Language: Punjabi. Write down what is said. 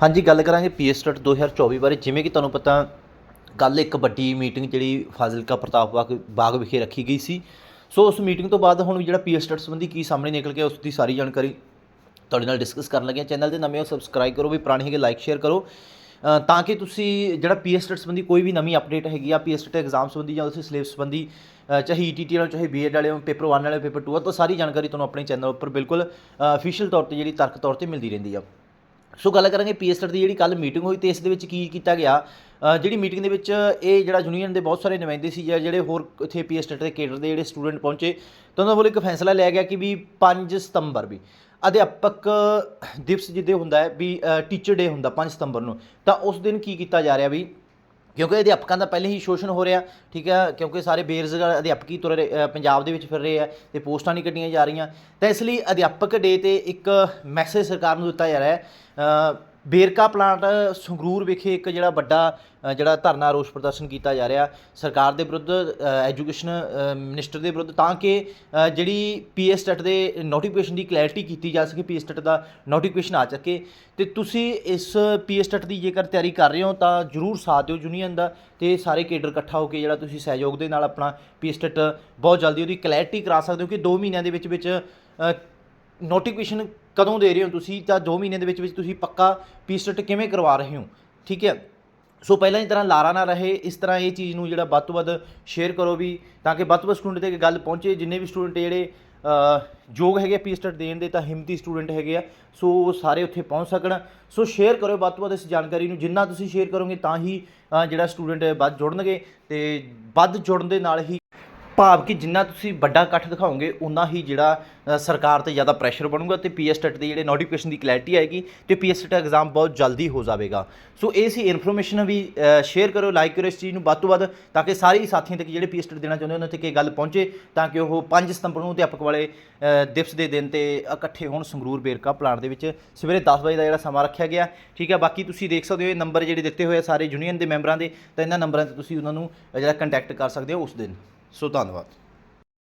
ਹਾਂਜੀ, ਗੱਲ ਕਰਾਂਗੇ ਪੀਐਸਟਟ 2024 ਬਾਰੇ। ਜਿਵੇਂ ਕਿ ਤੁਹਾਨੂੰ ਪਤਾ ਕੱਲ ਇੱਕ ਵੱਡੀ ਮੀਟਿੰਗ ਜਿਹੜੀ ਫਾਜ਼ਿਲਕਾ ਪ੍ਰਤਾਪ ਬਾਗ ਬਾਗ ਵਿਖੇ ਰੱਖੀ ਗਈ ਸੀ। ਸੋ ਉਸ ਮੀਟਿੰਗ ਤੋਂ ਬਾਅਦ ਹੁਣ ਜਿਹੜਾ ਪੀਐਸਟਟ ਸੰਬੰਧੀ ਕੀ ਸਾਹਮਣੇ ਨਿਕਲ ਗਿਆ ਉਸ ਦੀ ਸਾਰੀ ਜਾਣਕਾਰੀ ਤੁਹਾਡੇ ਨਾਲ ਡਿਸਕਸ ਕਰਨ ਲੱਗੇ ਚੈਨਲ ਦੇ ਨਵੇਂ ਹੋ ਸਬਸਕ੍ਰਾਈਬ ਕਰੋ, ਵੀ ਪੁਰਾਣੇ ਹੈਗੇ ਲਾਈਕ ਸ਼ੇਅਰ ਕਰੋ। ਤਾਂ ਕਿ ਤੁਸੀਂ ਜਿਹੜਾ ਪੀਐਸਟਟ ਸੰਬੰਧੀ ਕੋਈ ਵੀ ਨਵੀਂ ਅਪਡੇਟ ਹੈਗੀ ਆ ਪੀਐਸਟਟ ਐਗਜ਼ਾਮ ਸੰਬੰਧੀ ਜਾਂ ਉਸੇ ਸਿਲੇਬਸ ਸੰਬੰਧੀ ਚਾਹੇ ਈਟੀਟੀ ਵਾਲੇ ਚਾਹੇ ਬੀਐਡ ਵਾਲੇ ਪੇਪਰ 1 ਵਾਲੇ ਪੇਪਰ 2 ਤਾਂ ਸਾਰੀ ਜਾਣਕਾਰੀ ਤੁਹਾਨੂੰ ਆਪਣੇ ਚੈਨਲ ਉੱਪਰ ਬਿਲਕੁਲ ਅਫੀਸ਼ੀਅਲ ਤੌਰ ਤੇ ਜਿਹੜੀ ਤਰਕ ਤੌਰ ਤੇ ਮਿਲਦੀ ਰਹਿੰਦੀ ਆ। ਸੋ ਗੱਲ ਕਰਾਂਗੇ ਪੀਐਸਟਰ ਦੀ ਜਿਹੜੀ ਕੱਲ ਮੀਟਿੰਗ ਹੋਈ ਤੇ ਇਸ ਦੇ ਵਿੱਚ ਕੀ ਕੀਤਾ ਗਿਆ? ਜਿਹੜੀ ਮੀਟਿੰਗ ਦੇ ਵਿੱਚ ਇਹ ਜਿਹੜਾ ਯੂਨੀਅਨ ਦੇ ਬਹੁਤ ਸਾਰੇ ਨੁਮਾਇੰਦੇ ਸੀ ਜਾਂ ਜਿਹੜੇ ਹੋਰ ਇੱਥੇ ਪੀਐਸਟਰ ਦੇ ਕੇਡਰ ਦੇ ਜਿਹੜੇ ਸਟੂਡੈਂਟ ਪਹੁੰਚੇ, ਤਾਂ ਉਹਨਾਂ ਵੱਲੋਂ ਇੱਕ ਫੈਸਲਾ ਲਿਆ ਗਿਆ ਕਿ ਵੀ 5 ਸਤੰਬਰ ਵੀ ਅਧਿਆਪਕ ਦਿਵਸ ਜਿੱਦੇ ਹੁੰਦਾ ਹੈ ਵੀ ਟੀਚਰ ਡੇ ਹੁੰਦਾ 5 ਸਤੰਬਰ ਨੂੰ, ਤਾਂ ਉਸ ਦਿਨ ਕੀ ਕੀਤਾ ਜਾ ਰਿਹਾ ਵੀ ਕਿਉਂਕਿ ਅਧਿਆਪਕਾਂ ਦਾ ਪਹਿਲੇ ਹੀ ਸ਼ੋਸ਼ਣ ਹੋ ਰਿਹਾ, ਠੀਕ ਹੈ, ਕਿਉਂਕਿ ਸਾਰੇ ਬੇਰੁਜ਼ਗਾਰ ਅਧਿਆਪਕ ਹੀ ਤੁਰ ਰਹੇ ਪੰਜਾਬ ਦੇ ਵਿੱਚ ਫਿਰ ਰਹੇ ਆ ਤੇ ਪੋਸਟਾਂ ਨਹੀਂ ਕੱਢੀਆਂ ਜਾ ਰਹੀਆਂ। ਤਾਂ ਇਸ ਲਈ ਅਧਿਆਪਕ ਡੇ ਤੇ ਇੱਕ ਮੈਸੇਜ ਸਰਕਾਰ ਨੂੰ ਦਿੱਤਾ ਜਾ ਰਿਹਾ ਹੈ ਵੇਰਕਾ ਪਲਾਂਟ ਸੰਗਰੂਰ ਵਿਖੇ ਇੱਕ ਜਿਹੜਾ ਵੱਡਾ ਜਿਹੜਾ ਧਰਨਾ ਰੋਸ ਪ੍ਰਦਰਸ਼ਨ ਕੀਤਾ ਜਾ ਰਿਹਾ। ਸਰਕਾਰ ਦੇ ਵਿਰੁੱਧ ਐਜੂਕੇਸ਼ਨ ਮਿਨਿਸਟਰ ਦੇ ਵਿਰੁੱਧ ਤਾਂ ਕਿ ਅ, ਜਿਹੜੀ ਪੀਐਸਟਟ ਦੇ ਨੋਟੀਫਿਕੇਸ਼ਨ ਦੀ ਕਲੈਰਿਟੀ ਕੀਤੀ ਜਾ ਸਕੇ ਪੀਐਸਟਟ ਦਾ ਨੋਟੀਫਿਕੇਸ਼ਨ ਆ ਸਕੇ। ਤੇ ਤੁਸੀਂ ਇਸ ਪੀਐਸਟਟ ਦੀ ਜੇਕਰ ਤਿਆਰੀ ਕਰ ਰਹੇ ਹੋ ਤਾਂ ਜਰੂਰ ਸਾਥ ਦਿਓ ਯੂਨੀਅਨ ਦਾ ਤੇ ਸਾਰੇ ਕੇਡਰ ਇਕੱਠਾ ਹੋ ਕੇ ਜਿਹੜਾ ਤੁਸੀਂ ਸਹਿਯੋਗ ਦੇ ਨਾਲ ਆਪਣਾ ਪੀਐਸਟਟ ਬਹੁਤ ਜਲਦੀ ਉਹਦੀ ਕਲੈਰਿਟੀ ਕਰਾ ਸਕਦੇ ਹੋ ਕਿ 2 ਮਹੀਨਿਆਂ ਦੇ ਵਿੱਚ ਵਿੱਚ ਨੋਟੀਫਿਕੇਸ਼ਨ ਕਦੋਂ ਦੇ ਰਹੇ ਹੋ ਤੁਸੀਂ ਤਾਂ 2 ਮਹੀਨੇ ਦੇ ਵਿੱਚ ਵਿੱਚ ਤੁਸੀਂ ਪੱਕਾ ਪੀਸਟਟ ਕਿਵੇਂ ਕਰਵਾ ਰਹੇ ਹੋ? ਠੀਕ ਹੈ? ਸੋ ਪਹਿਲਾਂ ਦੀ ਤਰ੍ਹਾਂ ਲਾਰਾ ਨਾ ਰਹੇ, ਇਸ ਤਰ੍ਹਾਂ ਇਹ ਚੀਜ਼ ਨੂੰ ਜਿਹੜਾ ਵੱਧ ਤੋਂ ਵੱਧ ਸ਼ੇਅਰ ਕਰੋ ਵੀ ਤਾਂ ਕਿ ਵੱਧ ਤੋਂ ਵੱਧ ਸਟੂਡੈਂਟ 'ਤੇ ਗੱਲ ਪਹੁੰਚੇ, ਜਿੰਨੇ ਵੀ ਸਟੂਡੈਂਟ ਜਿਹੜੇ ਯੋਗ ਹੈਗੇ ਪੀਸਟਟ ਦੇਣ ਦੇ ਤਾਂ ਹਿੰਮਤੀ ਸਟੂਡੈਂਟ ਹੈਗੇ ਆ, ਸੋ ਉਹ ਸਾਰੇ ਉੱਥੇ ਪਹੁੰਚ ਸਕਣ। ਸੋ ਸ਼ੇਅਰ ਕਰੋ ਵੱਧ ਤੋਂ ਵੱਧ ਇਸ ਜਾਣਕਾਰੀ ਨੂੰ, ਜਿੰਨਾ ਤੁਸੀਂ ਸ਼ੇਅਰ ਕਰੋਗੇ ਤਾਂ ਹੀ ਜਿਹੜਾ ਸਟੂਡੈਂਟ ਵੱਧ ਜੁੜਨਗੇ ਤੇ ਵੱਧ ਜੁੜਨ ਦੇ ਨਾਲ ਹੀ ਭਾਵ ਕਿ ਜਿੰਨਾ ਤੁਸੀਂ ਵੱਡਾ ਇਕੱਠ ਦਿਖਾਓਗੇ ਉਨਾ ਹੀ ਜਿਹੜਾ ਸਰਕਾਰ ਤੇ ਜ਼ਿਆਦਾ ਪ੍ਰੈਸ਼ਰ ਬਣੂਗਾ ਤੇ ਪੀਐਸਟਟ ਦੇ ਜਿਹੜੇ ਨੋਟੀਫਿਕੇਸ਼ਨ ਦੀ ਕਲੈਰਿਟੀ ਆਏਗੀ ਤੇ ਪੀਐਸਟਟ ਐਗਜ਼ਾਮ ਬਹੁਤ ਜਲਦੀ ਹੋ ਜਾਵੇਗਾ। ਸੋ ਇਹ ਸੀ ਇਨਫੋਰਮੇਸ਼ਨ ਵੀ ਸ਼ੇਅਰ ਕਰੋ ਲਾਈਕ ਕਰੋ ਇਸ ਚੀਜ਼ ਨੂੰ ਵੱਧ ਤੋਂ ਵੱਧ ਤਾਂ ਕਿ ਸਾਰੇ ਸਾਥੀਆਂ ਤੱਕ ਜਿਹੜੇ ਪੀਐਸਟਟ ਦੇਣਾ ਚਾਹੁੰਦੇ ਉਹਨਾਂ ਤੱਕ ਇਹ ਗੱਲ ਪਹੁੰਚੇ ਤਾਂ ਕਿ ਉਹ 5 ਸਤੰਬਰ ਨੂੰ ਅਧਿਆਪਕ ਵਾਲੇ ਦਿਵਸ ਦੇ ਦਿਨ ਤੇ ਇਕੱਠੇ ਹੋਣ ਸੰਗਰੂਰ ਬੇਰਕਾ ਪਲਾਂਟ ਦੇ ਵਿੱਚ। ਸਵੇਰੇ 10 ਵਜੇ ਦਾ ਜਿਹੜਾ ਸਮਾਂ ਰੱਖਿਆ ਗਿਆ, ਠੀਕ ਹੈ, ਬਾਕੀ ਤੁਸੀਂ ਦੇਖ ਸਕਦੇ ਹੋ ਇਹ ਨੰਬਰ ਜਿਹੜੇ ਦਿੱਤੇ ਹੋਏ ਆ ਸਾਰੇ ਯੂਨੀਅਨ ਦੇ ਮੈਂਬਰਾਂ ਦੇ, ਤਾਂ ਇਹਨਾਂ ਨੰਬਰਾਂ ਤੇ ਤੁਸੀਂ ਉਹਨਾਂ ਨੂੰ ਜਿਹੜਾ ਕੰਟੈਕਟ ਕਰ ਸਕਦੇ ਹੋ ਉਸ ਦਿਨ। ਸੋ ਧੰਨਵਾਦ।